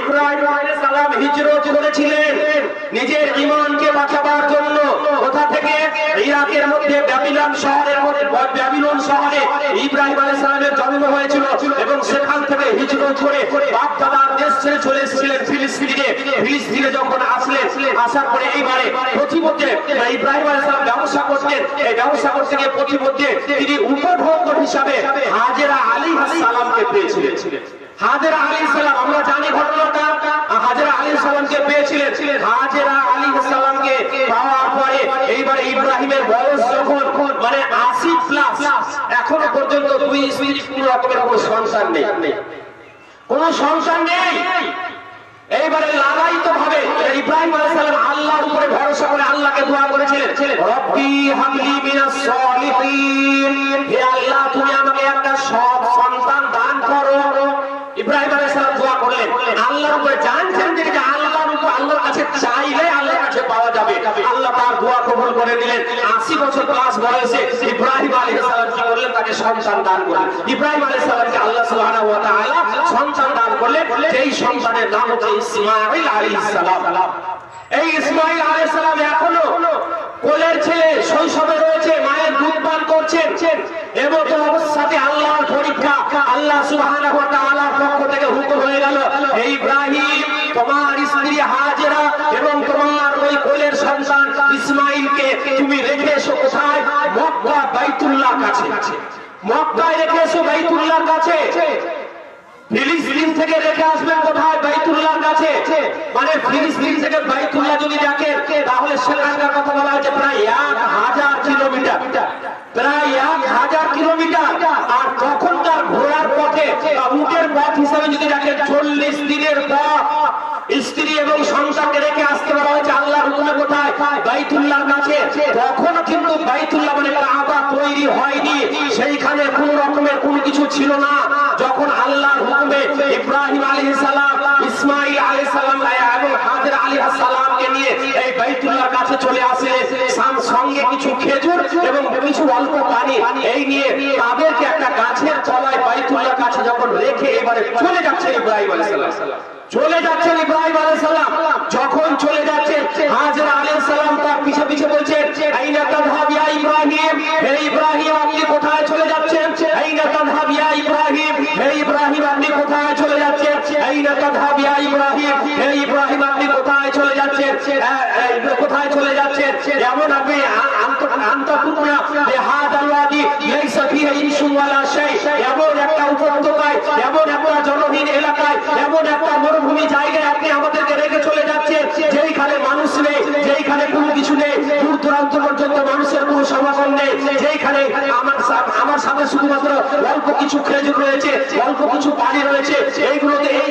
ইব্রাহিম আলাইহিস সালাম হিজরত করেছিলেন নিজের ঈমানকে বাঁচাবার জন্য কোথা থেকে? ইরাকের মধ্যে, ব্যাবিলন শহরের মধ্যে, ব্যাবিলন শহরে ইব্রাহিম আলাইহিস সালামের জন্ম হয়েছিল এবং সেখান থেকে হিজরত করে বাপ দেশ ছেড়ে চলে এসেছিলেন ফিলিস্তিনে ফিলিস্তিনে যখন আসলেন, আসার পরে এইবারে প্রতিমধ্যে ইব্রাহিম আলাইহিস সালাম ব্যবসা করতেন। এই ব্যবসা করতে গিয়ে প্রতিমধ্যে তিনি উপভোগ হিসাবে হাজেরা আলাইহিস সালামকে পেয়েছিলেন। হাজেরা আলী সালাম, আমরা জানি ঘটনাটা। হাজেরা আলী সালামকে পেয়েছিলেন। হাজেরা আলী সালামকে পাওয়ার পরে এইবার ইব্রাহিমের বয়স যখন মানে আশি প্লাস এখনও পর্যন্ত দুই স্ত্রী কোন রকমের কোনো সন্তান নেই। কোন সন্তান নেই। এইবারে লালায়িত ভাবে ইব্রাহিম আলাইহিস সালাম আল্লাহর উপরে ভরসা করে আল্লাহকে দোয়া করেছিলেন। রব্বি হাবলি মিনাস সলিহিন। হে আল্লাহ, তুমি আমাকে একটা সৎ সন্তান দান করো ইব্রাহিম আলাইহিস সালাম দোয়া করলেন আল্লাহর উপরে জানছেন যে এটা আল্লাহর উপর আল্লাহর কাছে চাইলে আল্লাহর কাছে পাওয়া যাবে। আল্লাহ তার দোয়া কবুল করে নিলেন। 80 বছর বয়সে ইব্রাহিম আলাইহিস সালাম কি করলেন? তাকে সন্তান দান করলেন। ইব্রাহিম আলাইহিস সালামকে আল্লাহ ওয়া তাআলা সন্তান দান করলেন। যেই সন্তানের নাম হচ্ছে ইসমাঈল আলাইহিস সালাম। এই ইসমাঈল আলাইহিস সালাম এখনও কোলের ছেলে, শৈশবে রয়েছে, মায়ের দুধ পান করছেন। এবং অবস্থাতে আল্লাহর পরীক্ষা আল্লাহ সুবহানাহু ওয়া তাআলার পক্ষ থেকে হুকুম হয়ে গেল, হে ইব্রাহিম তোমার স্ত্রী হাজেরা এবং তোমার ওই কোলের সন্তান ইসমাইলকে তুমি রেখে এসো কোথায়? মক্কা বাইতুল্লাহ কাছে। মক্কায় কাছে। মানে থেকে যদি কথা বলা প্রায় হাজার কিলোমিটার। প্রায় এক হাজার কিলোমিটার। আর তখনকার পথে উটের পথ হিসাবে যদি রাখেন, চল্লিশ দিনের পথ। স্ত্রী এবং সংসারকে রেখে আসতে বলা হয়েছে, আল্লাহর হুকুমে কোথায়? বাইতুল্লাহর কাছে। তখন কিন্তু বাইতুল্লাহ মানে কাবা তৈরি হয়নি। সেইখানে কোন রকমের কোনো কিছু ছিল না। যখন আল্লাহর হুকুমে ইব্রাহিম আলাইহিস সালাম ইসমাঈল আলাইহিস সালাম এবং হাজরা আলাইহিস সালামকে নিয়ে এই বাইতুল্লাহর কাছে চলে আসে সাম- সঙ্গে কিছু খেজুর এবং কিছু অল্প পানি এই নিয়ে তাদেরকে একটা গাছের তলায় বাইতুল্লাহর কাছে যখন রেখে এবারে চলে যাচ্ছে ইব্রাহিম আলাইহিস চলে যাচ্ছেন ইব্রাহিম আলাইহিস যখন চলে যাচ্ছেন হাজরা আলাইহিস সালাম তার পিছে পিছে বলছেন আইনা তাযহাব ইয়া ইব্রাহিম? হে ইব্রাহিম, আপনি কোথায় চলে যাচ্ছেন? আইনা তাযহাব ইয়া ইব্রাহিম? হে ইব্রাহিম, আপনি কোথায় চলে যাচ্ছেন? আইনা তাযহাব ইয়া ইব্রাহিম? হে ইব্রাহিম, আপনি কোথায় চলে যাচ্ছেন? এই কোথায় চলে যাচ্ছেন? এমন আপনি আন্তঃপুরনা বেহাদাল ওয়াদি লাইসা ফিহা এলাকায়, এমন একটা মরুভূমি জায়গায় আপনি আমাদেরকে রেখে চলে যাচ্ছেন, যেইখানে মানুষ নেই, যেইখানে কোনো কিছু নেই। দূর দূরান্ত পর্যন্ত মানুষের নেই যেইখানে আমার আমার সাথে শুধুমাত্র অল্প কিছু খেজুর রয়েছে, অল্প কিছু পানি রয়েছে, এইগুলোতে এই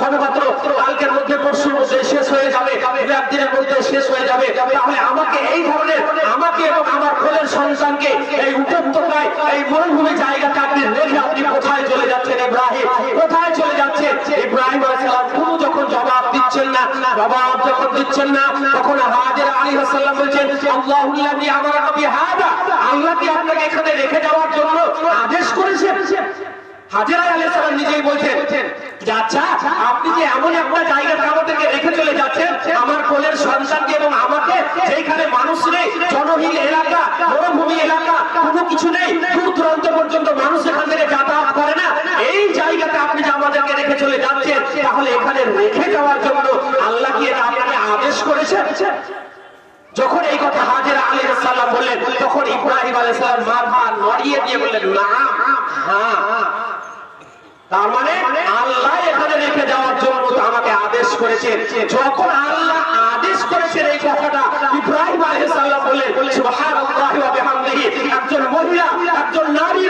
সবেমাত্র কালকের মধ্যে পরশুর মধ্যে শেষ হয়ে যাবে, একদিনের মধ্যে শেষ হয়ে যাবে। তাহলে আমাকে এই ধরনের, আমাকে এবং আমার কোলের সন্তানকে এই উপত্যকায়, এই মরুভূমি জায়গাতে আপনি রেখে আপনি কোথায় চলে যাচ্ছেন ইব্রাহিম? কোথায় চলে যাচ্ছেন? ইব্রাহিম আলাইহিস কোনো যখন জবাব দিচ্ছেন না, জবাব যখন দিচ্ছেন না, তখন হাজের আচ্ছা আপনি যে এমন একটা জায়গাতে আমাদেরকে রেখে চলে যাচ্ছেন, আমার কোলের সন্তানকে এবং আমাকে যেখানে মানুষ নেই, জনহীন এলাকা, মরুভূমি এলাকা, কোনো কিছু নেই, দূর দূরান্ত পর্যন্ত মানুষ এখান থেকে যাতায়াত করে না, এই জায়গাতে আপনি যে আমাদেরকে রেখে চলে যাচ্ছেন, তাহলে এখানে রেখে যাওয়ার জন্য আল্লাহ কি এটা আপনাকে আদেশ করেছেন যখন এই কথা হাজির আলী সাল্লাম বললেন, তখন ইব্রাহিম আলী সাল্লাম মাথা নড়িয়ে দিয়ে বললেন, না হ্যাঁ তার মানে আল্লাহ এখানে রেখে যাওয়ার জন্য আমাকে আদেশ যখন আল্লাহ আদেশ করেছেন এই কথাটা, ইব্রাহিম সুবহানাল্লাহি ওয়া বিহামদিহি। একজন মহিলা, একজন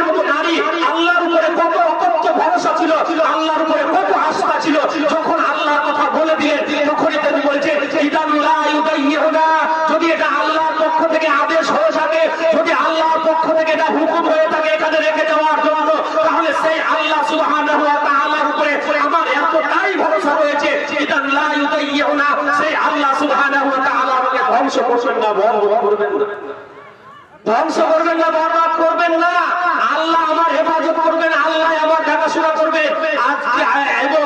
মতো নারী, আল্লাহর উপরে কত অকথ্য ভরসা ছিল, আল্লাহর উপরে কত আস্থা ছিল। যখন আল্লাহর কথা বলে দিলেন তখনই তিনি বলছেন? ইদান লা ইউদাইয়ুনা যদি এটা আল্লাহর পক্ষ থেকে আদেশ হয়ে থাকে যদি আল্লাহর পক্ষ থেকে এটা হুকুম হয়ে থাকে এখানে রেখে যাওয়ার জন্য তাহলে সেই আল্লাহ সুবহানাহু ওয়া তাআলার উপরে আমার এতটাই ভরসা রয়েছে ইদান লা ইউদাইয়ুনা সেই আল্লাহ সুবহানাহু ওয়া তাআলা আমাকে ধ্বংস করবেন না বন্ধ করবেন না। ধ্বংস করবেন না, বরবাদ করবেন না। আল্লাহ আমার হেফাজত করবেন, আল্লাহ আমার দেখাশোনা করবে এবং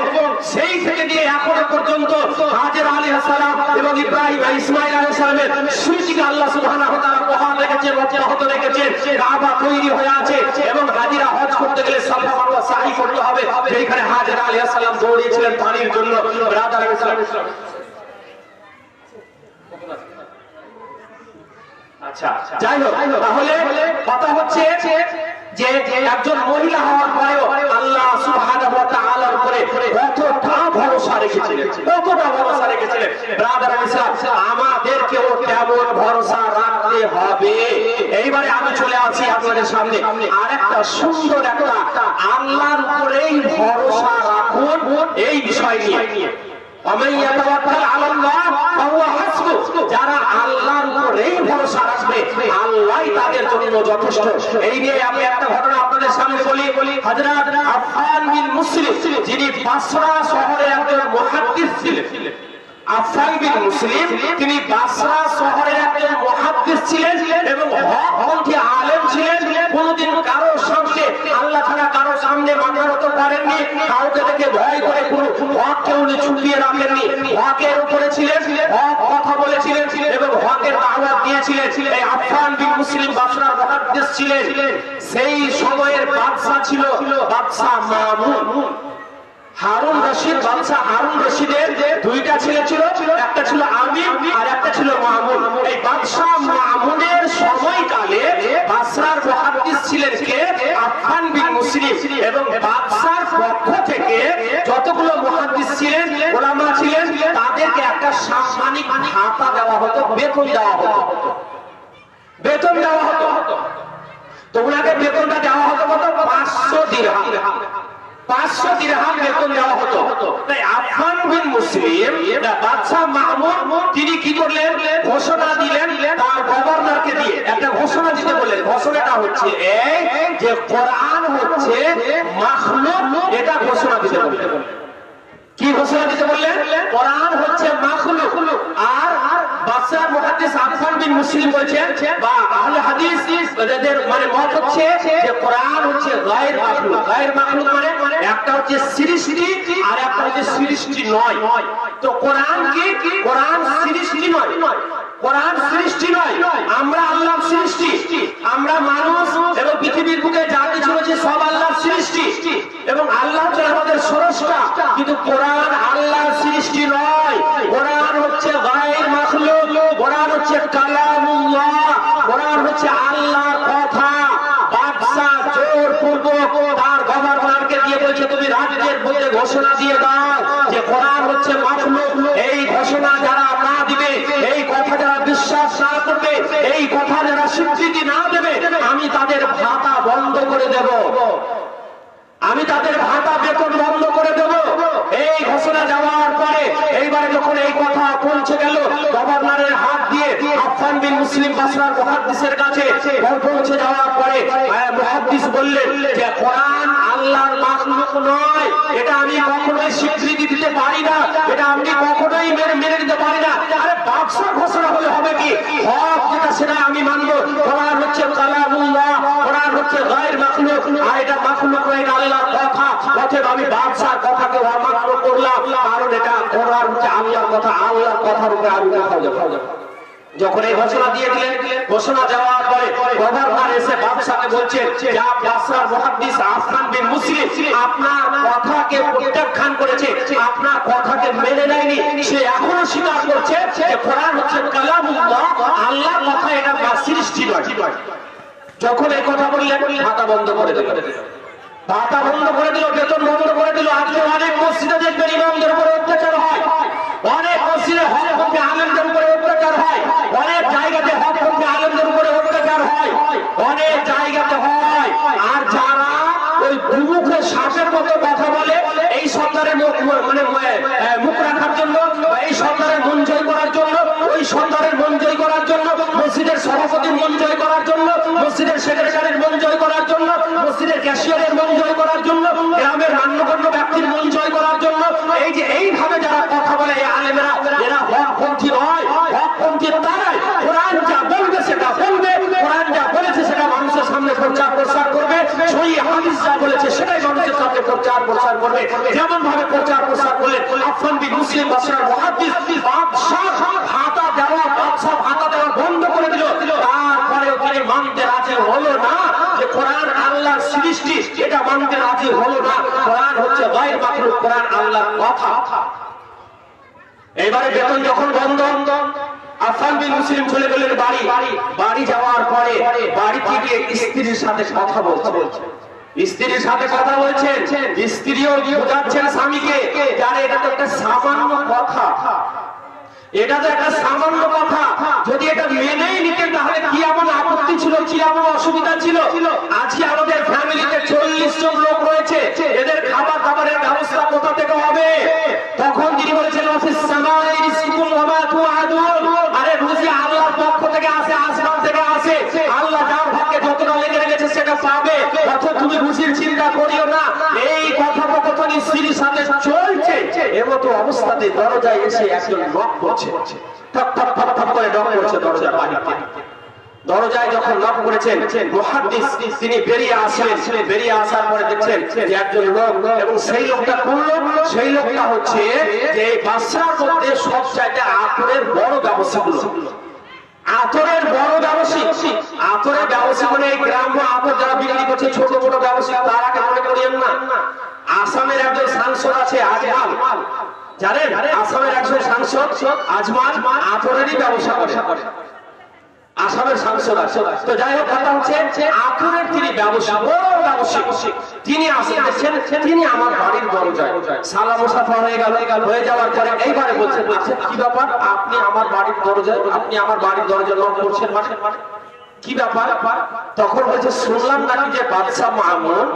সেই থেকে দিয়ে এখন পর্যন্ত হাজের আলী সালাম এবং ইব্রাহিম ইসমাইল আলী সালামের স্মৃতিকে আল্লাহ সুবহানাহু ওয়া তাআলা বহাল রেখেছেন, অব্যাহত রেখেছেন, কাবা তৈরি হয়ে আছে এবং হাজিরা হজ করতে গেলে সাফা মারওয়া সাই করতে হবে। যেখানে হাজের আলী সালাম দৌড়িয়েছিলেন পানির জন্য, ব্রাদার আলী সালাম যাই হোক তাহলে কথা হচ্ছে যে একজন মহিলা হওয়ার পরেও আল্লাহ সুবহানাহু ওয়া তাআলার উপরে কতটা ভরসা রেখেছিলেন? কতটা ভরসা রেখেছিলেন? ব্রাদার ইসলাম আমাদেরকেও তেমন ভরসা রাখতে হবে? এইবারে আমি চলে আসি আপনাদের সামনে। আরেকটা সুন্দর একটা আল্লাহর উপরেই ভরসা রাখুন এই বিষয় নিয়ে। যারা আল্লাহর উপরেই ভরসা রাখবে তাদের জন্য যথেষ্ট। এই নিয়ে আমি একটা ঘটনা আপনাদের সামনে বলি। বলি হযরত বিন মুসলিম, যিনি বাসরা শহরে একজন ছিলেন। আফসান বিন মুসলিম, তিনি বাসরা শহরের একজন ছিলেন এবং আলেম ছিলেন। কোনদিন কারও সঙ্গে আল্লাহ ছাড়া কারও সামনে মাথা হতে পারেননি কাউকে দেখে ভয় করে কোনো হক কেউ ছুটিয়ে রাখেননি হকের উপরে ছিলেন, হক কথা বলেছিলেন এবং হকের দাওয়াত দিয়েছিলেন। এই বিন মুসলিম বাসরার মুহাদ্দিস ছিলেন। সেই সময়ের বাদশা ছিল বাদশা মামুন। হারুন রশিদ হারুন রশিদের দুইটা ছেলে ছিল, একটা ছিল আর একটা ছিল মামুন। এই মামুনের সময়কালে মুহাদ্দিস ছিলেন কে? বিন মুসলিম। এবং বাদশার পক্ষ থেকে যতগুলো মুহাদ্দিস ছিলেন, ওলামা সাম্মানিক ভাতা দেওয়া হতো, বেতন দেওয়া হতো। বেতন দেওয়া হতো। বেতনটা দেওয়া হতো কত? পাঁচশো দিরহাম। পাঁচশো দিরহাম বেতন দেওয়া হতো। তাই বিন মুসলিম বাদশাহ মাহমুদ, তিনি কি করলেন? ঘোষণা দিলেন তার গভর্নরকে দিয়ে। একটা ঘোষণা দিতে বললেন। ঘোষণাটা হচ্ছে এই যে কোরআন হচ্ছে এটা ঘোষণা দিতে বললেন। কি ঘোষণা দিতে বললেন? কোরআন হচ্ছে মাখলুক। আর বাদশাহ মুহাদ্দিস বিন মুসলিম বা আহলে হাদিস মানে মত হচ্ছে যে কোরআন হচ্ছে গায়র মাখলুক। গায়র মাখলুক মানে একটা হচ্ছে সৃষ্টি আর একটা হচ্ছে সৃষ্টি নয়। তো কোরআন কি? কোরআন সৃষ্টি নয়। কোরআন সৃষ্টি নয়। আমরা আল্লাহর সৃষ্টি। আমরা মানুষ এবং পৃথিবীর বুকে যা কিছু রয়েছে সব আল্লাহর সৃষ্টি। এবং আল্লাহ আমাদের স্রষ্টা কিন্তু কোরআন আল্লাহ সৃষ্টি নয় কোরআন হচ্ছে গায়ের মাখলুক কোরআন হচ্ছে কালামুল্লাহ কোরআন হচ্ছে আল্লাহর কথা বাদশা জোর পূর্বক তার গভর্নরকে দিয়ে বলছে তুমি রাজ্যের মধ্যে ঘোষণা দিয়ে দাও যে কোরআন হচ্ছে মাখলুক এই ঘোষণা যারা না দিবে এই কথা যারা বিশ্বাস না করবে এই কথা যারা স্বীকৃতি না দেবে আমি তাদের ভাতা বন্ধ করে দেব আমি তাদের ভাতা বেতন বন্ধ করে দেব এই ঘোষণা যাওয়ার পরে এইবারে যখন এই কথা পৌঁছে গেল গভর্নরের হাত দিয়ে আফফান বিন মুসলিম বাসরার মুহাদ্দিসের কাছে পৌঁছে যাওয়ার পরে মুহাদ্দিস বললেন যে, কোরআন আল্লাহর মাখলুক নয়। এটা আমি কখনোই স্বীকৃতি দিতে পারি না। এটা আমি কখনোই মেনে মেনে নিতে পারি না। আরে বাদশার ঘোষণা হলে হবে কি? হক যেটা সেটা আমি মানব। কোরআন হচ্ছে কালামুল্লাহ, কোরআন হচ্ছে গায়ের মাখলুক। আর এটা মাখলুক নয়, এটা আল্লাহর কথা। অতএব আমি বাদশার কথাকে অমান্য করলাম। কারণ এটা কোরআন হচ্ছে আল্লাহর কথা। আল্লাহর কথার উপরে আমি কথা বলব। যখন এই ঘোষণা দিয়ে দিলেন ঘোষণা যাওয়ার পরে গভর্নর এসে বাদশাকে বলছে যা বাদশার মুহাদ্দিস আফগান বিন মুসলিম, আপনার কথাকে প্রত্যাখ্যান করেছে, আপনার কথাকে মেনে নেয়নি। সে এখনও স্বীকার করছে যে কোরআন হচ্ছে কালামুল্লাহ, আল্লাহর কথা এটা বা সৃষ্টি নয়। যখন এই কথা বললেন, ভাতা বন্ধ করে দিল। ভাতা বন্ধ করে দিল, বেতন বন্ধ করে দিল। আজকে অনেক মসজিদে দেখবেন ইমামদের উপরে অত্যাচার হয়। অনেক মসজিদে হক আলমদের উপরে অত্যাচার হয়। অনেক জায়গাতে হক আলমদের উপরে অত্যাচার হয়। অনেক জায়গাতে হয়। আর যারা ওই দুমুখে শ্বাসের মতো মানুষের সাথে কোরআন আল্লাহর সৃষ্টি, এটা মানতে রাজি হলো না। কোরআন হচ্ছে গায়ের মাত্র কোরআন আল্লাহর কথা। এবারে বেতন যখন বন্ধ আফান বিন মুসলিম চলে গেলেন বাড়ি। বাড়ি। যাওয়ার পরে বাড়িতে গিয়ে স্ত্রীর সাথে কথা বলছে স্ত্রীর সাথে কথা বলছেন। স্ত্রীও বোঝাচ্ছেন স্বামীকে যারা এটা তো একটা সামান্য কথা। এটা তো একটা সামান্য কথা। যদি এটা মেনেই নিতেন তাহলে কি এমন আপত্তি ছিল? কি এমন অসুবিধা ছিল? আজকে আমাদের ফ্যামিলিতে চল্লিশ জন লোক রয়েছে। এদের খাবার দাবারের ব্যবস্থা কোথা থেকে হবে? তখন তিনি বলেছেন অফিস সামাই রিজকুম ওয়া মা তুআদুন আরে বুঝি আল্লাহর পক্ষ থেকে আসে আসমান থেকে আসে আল্লাহ যার ভাগ্যে যতটা লেগে রেখেছে সেটা পাবে চিন্তা করিও না। এই সাথে চলছে। অবস্থাতে দরজায় এসে একজন করছে। করে করছে দরজার দরজায় যখন নক করেছেন, মুহাদ্দিস তিনি বেরিয়ে আসলেন। বেরিয়ে আসার পরে দেখছেন যে একজন লোক এবং সেই লোকটা কোন লোক? সেই লোকটা হচ্ছে যে বাদশার মধ্যে সব চাইতে আতরের বড় ব্যবসাগুলো আতরের বড় ব্যবসায়ী। আতরের ব্যবসায়ী মানে এই গ্রাম্য আতর যারা বিক্রি করছে, ছোট ছোট ব্যবসায়ী, তারা মনে করিয়েন না। আসামের একজন সাংসদ আছে, আজমাল। জানেন? আসামের একজন সাংসদ, আজমাল, আতরেরই ব্যবসা করে। আসামের সাংসদ আছে। তো যাই হোক, কথা হচ্ছে আখরের তিনি ব্যবসা বড় ব্যবসায়ী। তিনি আসেন তিনি আমার বাড়ির দরজায়। সালা মুসাফা হয়ে গেল, হয়ে যাওয়ার পরে এইবারে বলছেন আচ্ছা কি ব্যাপার? আপনি আমার বাড়ির দরজায়, আপনি আমার বাড়ির দরজা নক করছেন মানে? কি ব্যাপার? তখন বলছে শুনলাম নাকি যে বাদশাহ মাহমুদ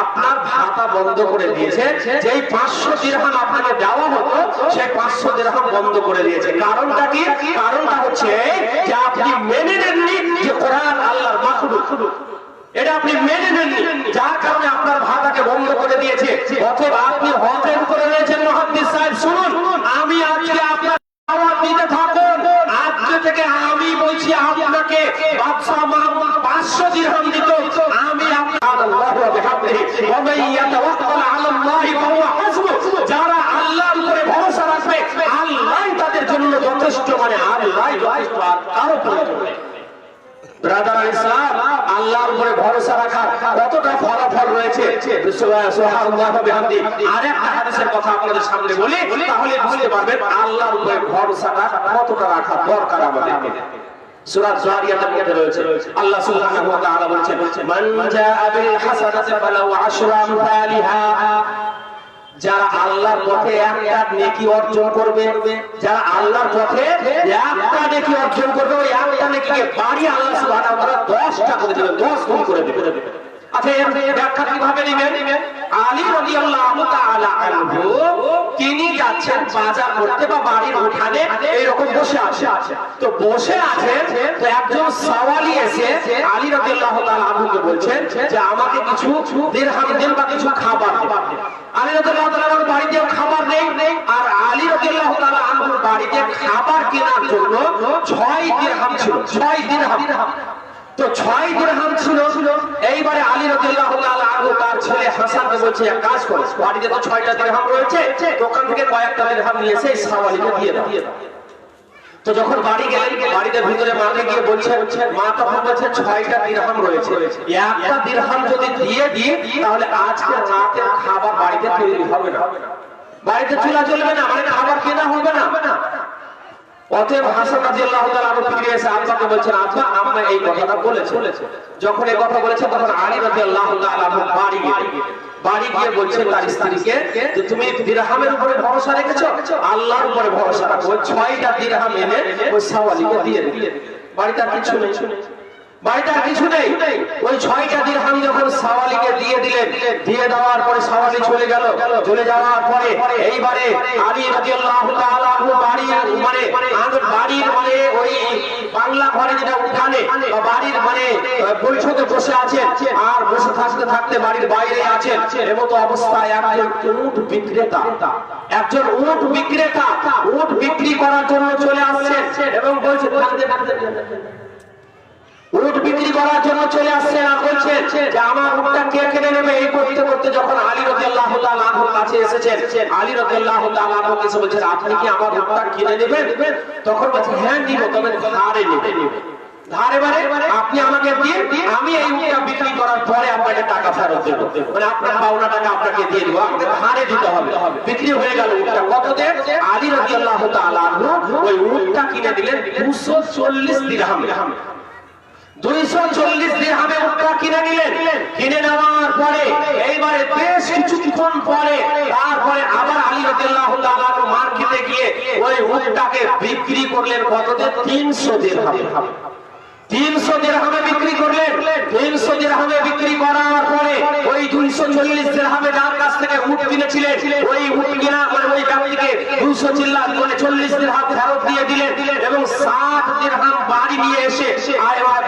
আপনার ভাতা বন্ধ করে দিয়েছে, যেই পাঁচশো দিরহাম আপনাকে দেওয়া হতো, সেই পাঁচশো দিরহাম বন্ধ করে দিয়েছে। কারণটা কি? কারণটা হচ্ছে যে আপনি মেনে নেননি যে কোরআন আল্লাহর মাখলুক। এটা আপনি মেনে নেননি। যার কারণে আপনার ভাতাকে বন্ধ করে দিয়েছে। অথবা আপনি হজের করে রয়েছেন মহাদ্দিস সাহেব শুনুন আমি আজকে আপনার দাওয়াত দিতে থাকুন আজকে থেকে আমি বলছি আপনাকে বাদশাহ মাহমুদ 500 দিরহাম দিত আমি আপনার আল্লাহু ওয়া বিহামদিহি ওয়া মান ইয়াতাওয়াক্কাল আল্লাহি ফাহুয়া হাসবুহ। যারা আল্লাহর উপরে ভরসা রাখবে আল্লাহই তাদের জন্য যথেষ্ট মানে আল্লাহর উপরে ভরসা রাখা কতটা ফলাফল রয়েছে? সামনে বলি, তাহলে বুঝতে আল্লাহর উপরে ভরসাটা কতটা রাখা দরকার আমাদের সূরা জারিয়াতের মধ্যে রয়েছে। আল্লাহ সুবহানাহু ওয়া তাআলা বলেছেন, মান জাআ বিল হাসানাতি ফালাহু আশরু আমসালিহা যারা আল্লাহর পথে একটা নেকি অর্জন করবে, যারা আল্লাহর পথে একটা নেকি অর্জন করবে, ওই একটা নেকিকে বাড়ি আল্লাহ সুবহানাহু ওয়া তাআলা 10টা করে দিবেন 10 গুণ করে দিবেন আচ্ছা এর ব্যাখ্যা কীভাবে আমাকে কিছু দেন বা কিছু খাবার আলী রাদিয়াল্লাহু বাড়িতে খাবার নেই। আর আলী রাদিয়াল্লাহু বাড়িতে খাবার কেনার জন্য 6 দিরহাম ছিল 6 দিরহাম তো ছয় দিরহাম ছিল, এইবারে আলী রাদিয়াল্লাহু তাআলা আনহু তার ছেলে হাসানকে বলছে, এক কাজ করো, বাড়িতে তো ছয়টা দিরহাম রয়েছে, দোকান থেকে কয়েকটা দিরহাম নিয়ে এসে সাওয়ালিকে দিয়ে দাও। তো যখন বাড়ি গেলেন, বাড়িতে ভিতরে মাকে গিয়ে বলছে, মা তখন বলছে, ছয়টা দিরহাম রয়েছে। একটা দিরহাম যদি দিয়ে দিই, তাহলে আজকে রাতে খাবার বাড়িতে তৈরি হবে না। বাড়িতে চুলা চলবে না মানে খাবার কেনা হবে না। অতএব হাসান যখন এই কথা বলেছে, তখন আলী রাদিয়াল্লাহু তাআলা বাড়ি গিয়ে বাড়ি গিয়ে বলছেন তার যে, তুমি দিরহামের উপরে ভরসা রেখেছো? আল্লাহর উপরে ভরসা রাখো ছয়টা দিরহাম এনে ওই সাওয়ালিকে দিয়ে বাড়িটা বাড়িতে আর কিছু নেই। বাড়িতে আর কিছু নেই। ওই ছয়টা যখন সাওয়ালিকে দিয়ে দিলেন, দিয়ে দেওয়ার পরে সাওয়ালি চলে গেল। চলে যাওয়ার পরে এইবারে আনহু মানে বাড়ির মানে ওই বাংলা ঘরে যেটা উঠানে বাড়ির মানে বৈঠকে বসে আছেন আর বসে থাকতে থাকতে বাড়ির বাইরে আছেন এমতো অবস্থায় একজন উট বিক্রেতা। একজন উট বিক্রেতা। উট বিক্রি করার জন্য চলে আসছেন এবং বলছে উট বিক্রি করার জন্য চলে আসছেন, আর বলছেন যে আমার উটটা কে কিনে নেবে? এই করতে করতে যখন আলী কাছে এসেছেন, আলী এসে বলছেন, আপনি কি আমার উটটা কিনে নেবেন? তখন বলছে হ্যাঁ তবে ধারে বারে আপনি আমাকে দিন, আমি এই উটটা বিক্রি করার পরে আপনাকে টাকা ফেরত দেবো। মানে আপনার পাওনা টাকা আপনাকে দিয়ে দেবো, আপনাকে ধারে দিতে হবে। বিক্রি হয়ে গেল উটটা কততে আলী রাদিয়াল্লাহু তাআলা ওই উটটা কিনে দিলেন 240 দিরহাম। দুইশো চল্লিশ দিরহামে উটটা কিনে নিলেন। কিনে নেওয়ার পরে, এইবারে বেশ কিছুক্ষণ পরে তারপরে আবার আলী রাদিয়াল্লাহু তাআলা মার্কেটে গিয়ে ওই উটটাকে বিক্রি করলেন কততে তিনশো দিরহামে বিক্রি করলেন। তিনশো দিরহামে বিক্রি করার পরে ওই দুইশো চল্লিশ দিরহামে যার কাছ থেকে উট কিনেছিলেন, ওই উট কিনা মানে ওই ব্যক্তিকে দুইশো চিল্লা মানে চল্লিশ দিরহাম ফেরত দিয়ে দিলেন এবং ষাট দিরহাম বাড়ি নিয়ে এসে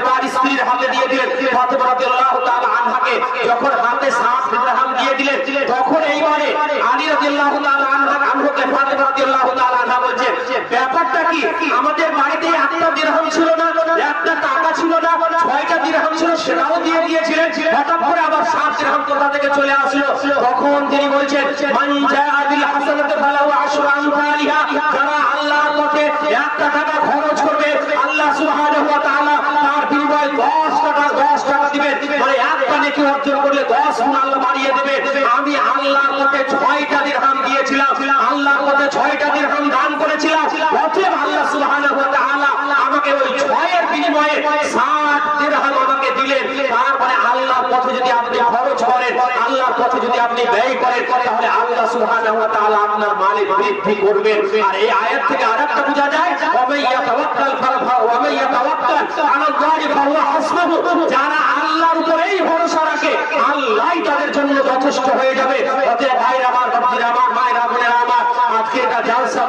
তার স্ত্রীর হাতে দিয়ে দিলেন। ফাতেমা তাআলা আনহাকে যখন হাতে ষাট দিরহাম দিয়ে দিলেন, তখন এইবারে আলী রাদিয়াল্লাহু আনহা আনহুকে ফাতেমা তাআলা আনহা বলছেন, ব্যাপারটা কি? আমাদের বাড়িতে একটা দিরহাম ছিল না, একটা টাকা ছিল না, ছয়টা দিরহাম ছিল, সেটাও দিয়ে দিয়েছিলেন। হঠাৎ করে আবার সাত দিরহাম কোথা থেকে চলে আসলো? তখন তিনি বলছেন, মান জাআ বিল হাসানাতি ফালাহু আশরু আমসালিহা। যারা আল্লাহর পথে একটা টাকা খরচ করবে, আল্লাহ সুবহানাহু ওয়া তাআলা তার বিনিময়ে 10 টাকা 10 টাকা দিবেন। মানে একটা নেকি অর্জন করলে 10 গুণ আল্লাহ বাড়িয়ে দেবে। আমি আল্লাহর পথে 6টা দিরহাম দিয়েছিলাম। আল্লাহর পথে 6টা দিরহাম দান করেছিলাম। অতএব আল্লাহ সুবহানাহু ওয়া তাআলা আমাকে ওই 6 এর বিনিময়ে 60 দিরহাম আমাকে দিলেন। তারপরে আল্লাহর পথে যদি আপনি খরচ করেন, আল্লাহর পথে যদি আপনি ব্যয় করেন, তাহলে আল্লাহ সুবহানাহু ওয়া তাআলা আপনার বৃদ্ধি করবেন। আর এই আয়াত থেকে আরেকটা বোঝা যায় ওয়া ইয়াতাওয়াক্কাল ফারফা ওয়া মান ইয়াতাওয়াক্কাল আলাল্লাহি ফাহুয়া হাসবুহু। যারা আল্লাহর উপরেই ভরসা রাখে, আল্লাহই তাদের জন্য যথেষ্ট হয়ে যাবে। অতএব ভাইরা আমার বাপ্তিরা আমার মায়েরা বোনেরা আমার আজকে এটা জালসা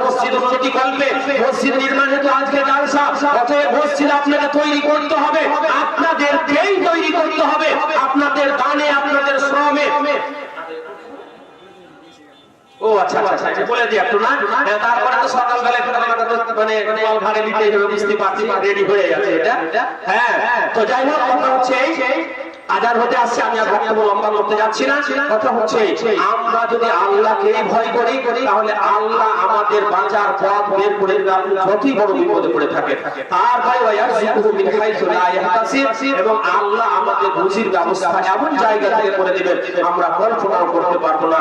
মসজিদ উন্নতি কল্পে মসজিদ নির্মাণ হেতু আজকে জালসা অতএব মসজিদ আপনাকে তৈরি করতে হবে। আপনাদেরকেই তৈরি করতে হবে। আপনাদের দানে আপনাদের শ্রমে। ও আচ্ছা আচ্ছা আচ্ছা বলে দিই একটু না? হ্যাঁ, তারপরে তো সকালবেলা তো মানে হয়ে হ্যাঁ তো আজার হতে আসছে, আমি আর বক্তব্য লম্বা করতে যাচ্ছি না। কথা হচ্ছে, আমরা যদি আল্লাহকে ভয় করি, তাহলে আল্লাহ আমাদের বাঁচার পথ বের করে যতই বড় বিপদে পড়ে থাকে লা ইয়াহতাসিব, এবং আল্লাহ আমাদের রুজির ব্যবস্থা এমন জায়গা থেকে করে দিবেন, আমরা কল্পনাও করতে পারব না।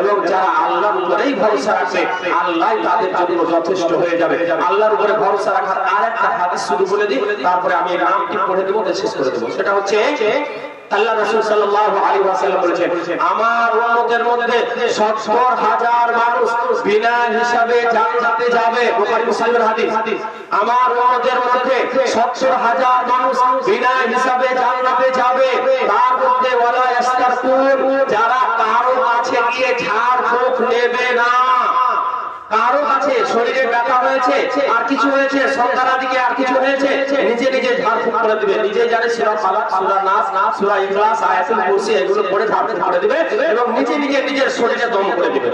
এবং যারা আল্লাহর উপরেই ভরসা রাখবে আল্লাহ তাদের জন্য যথেষ্ট হয়ে যাবে। আল্লাহর উপরে ভরসা রাখার আরেকটা হাদিস শুধু বলে দিই, তারপরে আমি নামটি পড়ে দেবো দিয়ে শেষ করে দেবো। সেটা হচ্ছে, আল্লাহ রাসূল সাল্লাল্লাহু আলাইহি ওয়াসাল্লাম বলেছেন, আমার উম্মতের মধ্যে 70 হাজার মানুষ বিনা হিসাবে জান্নাতে যাবে। বুখারী, মুসলিমের হাদিস। আমার উম্মতের মধ্যে 70 হাজার মানুষ বিনা হিসাবে জান্নাতে যাবে। তার মধ্যে ওয়ালা ইস্তারকুন যারা কারও কাছে গিয়ে ঝাড় ফুঁক নেবে না কারও কাছে শরীরে ব্যথা হয়েছে, আর কিছু হয়েছে সন্তান দিকে আর কিছু হয়েছে, নিজে নিজে ঝাড়ফুঁক করে দিবে। নিজে জানে সূরা ফালাক, সূরা নাস, সূরা ইখলাস, আয়াতুল কুরসি, এগুলো পড়ে ঝাড়ফুঁক করে দিবে এবং নিজে নিজে নিজের শরীরে দম করে দিবে।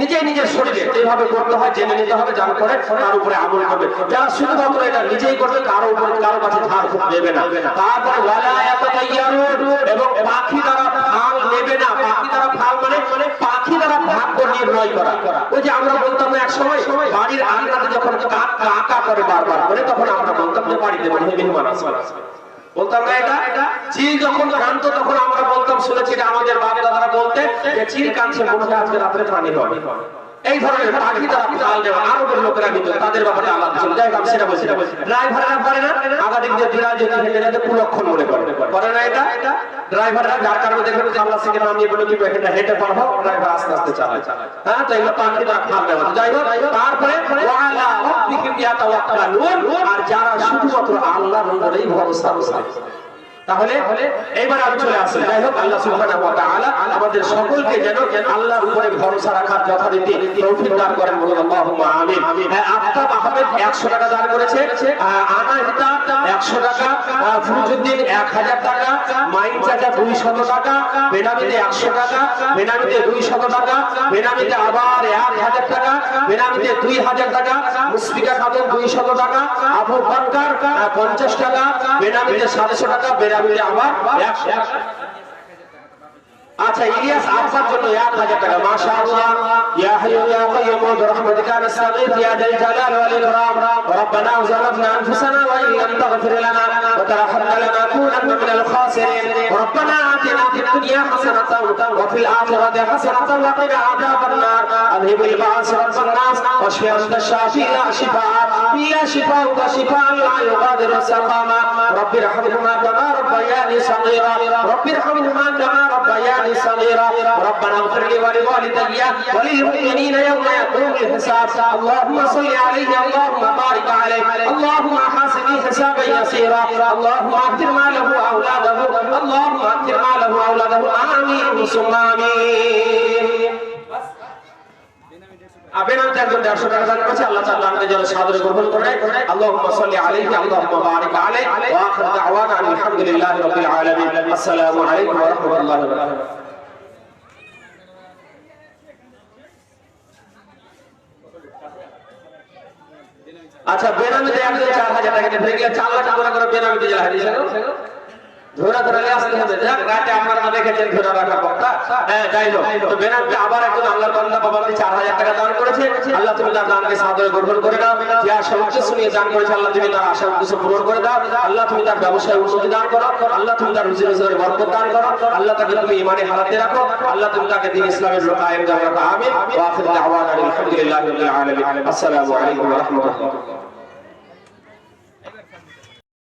নিজে নিজের শরীরে এইভাবে করতে হয়, জেনে নিতে হবে জান করে তার উপরে আমল করবে। যারা শুধুমাত্র এটা নিজেই করবে, কারও উপরে কারও কাছে ঝাড়ফুঁক দেবে না। তারপরে ওয়ালা ইয়াতাতাইয়ারুন এবং পাখি দ্বারা ফাল নেবে না। পাখি দ্বারা ফাল মানে পাখি দ্বারা ভাগ্য নির্ণয় করা। ওই যে আমরা বলতাম না এক সময় বাড়ির আঙ্গাতে যখন কাক করে বারবার করে, তখন আমরা বলতাম যে বাড়িতে মানে মেহমান আসবে বলতাম না এটা? চিল যখন কানতো তখন আমরা বলতাম, শুনেছি আমাদের বাপ দাদারা বলতে যে চিল কানছে মনে হয় আজকে রাত্রে পানি হবে এই ধরনের পাখি কিন্তু তাদের ব্যাপারে আলাদা ছিল। সেটা বলছি। ড্রাইভাররা যেতে কুলক্ষণ মনে করে। করে না এটা? ড্রাইভাররা যার কারণে দেখবেন থেকে নামিয়ে বলে, কি হেঁটে পারব ড্রাইভার আস্তে আস্তে চালায়। হ্যাঁ তো এগুলো পাখি যাই হোক, তারপরে ওয়ালা রাব্বিহিম ইয়াতাওয়াক্কালুন, আর যারা শুধুমাত্র আল্লাহর উপরেই ভরসা করে তাহলে এইবার আমি চলে আসি। যাই হোক আল্লাহ সুবহানাহু আমাদের সকলকে যেন আল্লাহর উপরে ভরসা রাখার যথারীতি দান করেন বলুন, আল্লাহুম্মা হ্যাঁ আফতাব আহমেদ 100 টাকা দান করেছে। 100 টাকা ফরজুদ্দিন 1000 টাকা মাইন চাচা 200 টাকা বেনামিতে 100 টাকা বেনামিতে দুই শত টাকা বেনামিতে আবার 1000 টাকা বেনামিতে 2000 টাকা মুসফিকা খাতুন 200 টাকা আবু পঞ্চাশ আহ, 50 টাকা বেনামিতে 700 টাকা বেনামিতে আবার 100 টাকা। আচ্ছা ইলিয়াস আব্বার জন্য এক হাজার টাকা মাশা আল্লাহ ইয়া হাইয়ু ইয়া কাইয়ুম برحمتك نستغيث يا ذا الجلال والإكرام ربنا ظلمنا أنفسنا وإن لم تغفر لنا وترحمنا لنكونن من الخاسرين ربنا آتنا في الدنيا حسنة وفي الآخرة حسنة وقنا عذاب النار أذهب البعث رب الناس واشف أنت الشافي لا شفاء شفاءك شفاء لا يغادر سقاما رب ارحمهما كما ربياني صغيرا. رب ارحمهما كما ربياني صغيرا. ربنا اغفر لي ولوالدي وللمؤمنين يوم يقوم الحساب. اللهم صل عليه اللهم بارك عليه. اللهم حاسبي حسابا يسيرا. اللهم اغفر ما له اولاده اللهم اغفر ما له اولاده آمين ثم آمين. আচ্ছা বেনামিতে চার হাজার টাকা চার লাখ টাকা করে বেনামিতে জেলা হারিয়ে হ্যাঁ আল্লাহ তুমি তার করে দাও। আল্লাহ আশা করে দাও। আল্লাহ তুমি তার ব্যবসায় উন্নতি দান করো। আল্লাহ তুমি তার রুজি রোজগারে দান করো। আল্লাহ তাকে তুমি ইমানে হারাতে রাখো। আল্লাহ তুমি তাকে দিন ইসলামের রাহমাতুল্লাহ।